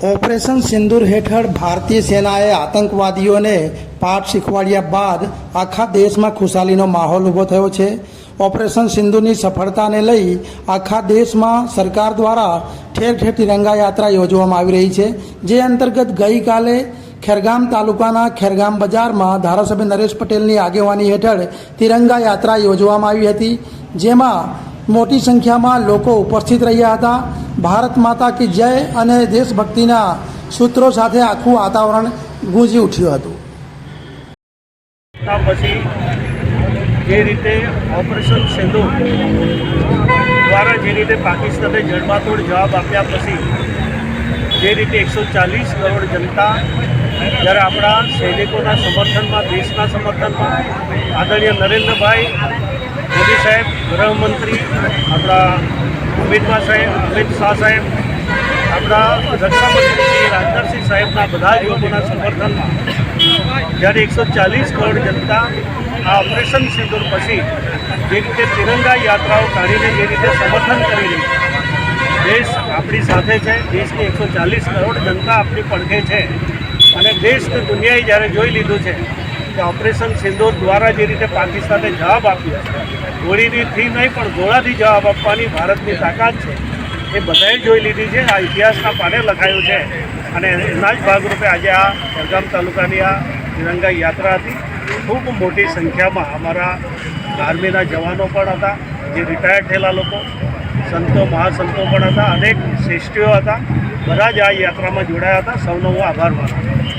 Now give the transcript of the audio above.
Operation સિંદૂર હેઠળ ભારતીય સેનાએ આતંકવાદીઓને પાઠ શીખવાડ્યા બાદ આખા દેશમાં ખુશાલીનો માહોલ ઊભો થયો છે. ઓપરેશન સિંધુની સફળતાને લઈ આખા દેશમાં સરકાર દ્વારા ઠેર ઠેર તિરંગા યાત્રા યોજવામાં આવી રહી છે. જે અંતર્ગત ગઈકાલે ખેરગામ તાલુકાના ખેરગામ બજારમાં ધારાસભ્ય નરેશ પટેલની આગેવાની હેઠળ તિરંગા યાત્રા યોજવામાં આવી હતી. જેમાં મોટી સંખ્યામાં લોકો ઉપસ્થિત રહ્યા હતા. ભારત માતા કી જય અને દેશભક્તિના સૂત્રો સાથે આખું વાતાવરણ ગુંજી ઉઠ્યું હતું. જે રીતે ઓપરેશન સિંધુ દ્વારા જે રીતે પાકિસ્તાને જડબાતોડ જવાબ આપ્યા પછી જે રીતે એકસો ચાલીસ કરોડ જનતા જ્યારે આપણા સૈનિકોના સમર્થનમાં, દેશના સમર્થનમાં આદરણીય નરેન્દ્રભાઈ મોદી સાહેબ, ગૃહમંત્રી, આપણા અમિતભાઈ સાહેબ, અમિત શાહ સાહેબ, આપણા રક્ષામંત્રી શ્રી રાજનાથસિંહ સાહેબના બધા જ લોકોના સમર્થનમાં જ્યારે એકસો ચાલીસ કરોડ જનતા આ ઓપરેશન સિંદૂર પછી જે રીતે તિરંગા યાત્રાઓ કાઢીને જે રીતે સમર્થન કરી રહી દેશ આપણી સાથે છે, દેશની એકસો ચાલીસ કરોડ જનતા આપણી પડખે છે અને દેશ દુનિયાએ જ્યારે જોઈ લીધું છે કે ઓપરેશન સિંદૂર દ્વારા જે રીતે પાકિસ્તાને જવાબ આપ્યો ગોળીથી નહીં પણ ગોળાથી જવાબ આપવાની ભારતની તાકાત છે, એ બધાએ જોઈ લીધી છે. આ ઇતિહાસના પાને લખાયું છે. અને એના જ ભાગરૂપે આજે આ ખેરગામ તાલુકાની આ તિરંગા યાત્રા હતી. ખૂબ મોટી સંખ્યામાં અમારા આર્મીના જવાનો પણ હતા, જે રિટાયર્ડ થયેલા લોકો, સંતો, મહાસંતો પણ હતા, અનેક શ્રેષ્ઠીઓ હતા. બધા જ આ યાત્રામાં જોડાયા હતા. સૌનો હું આભાર માનું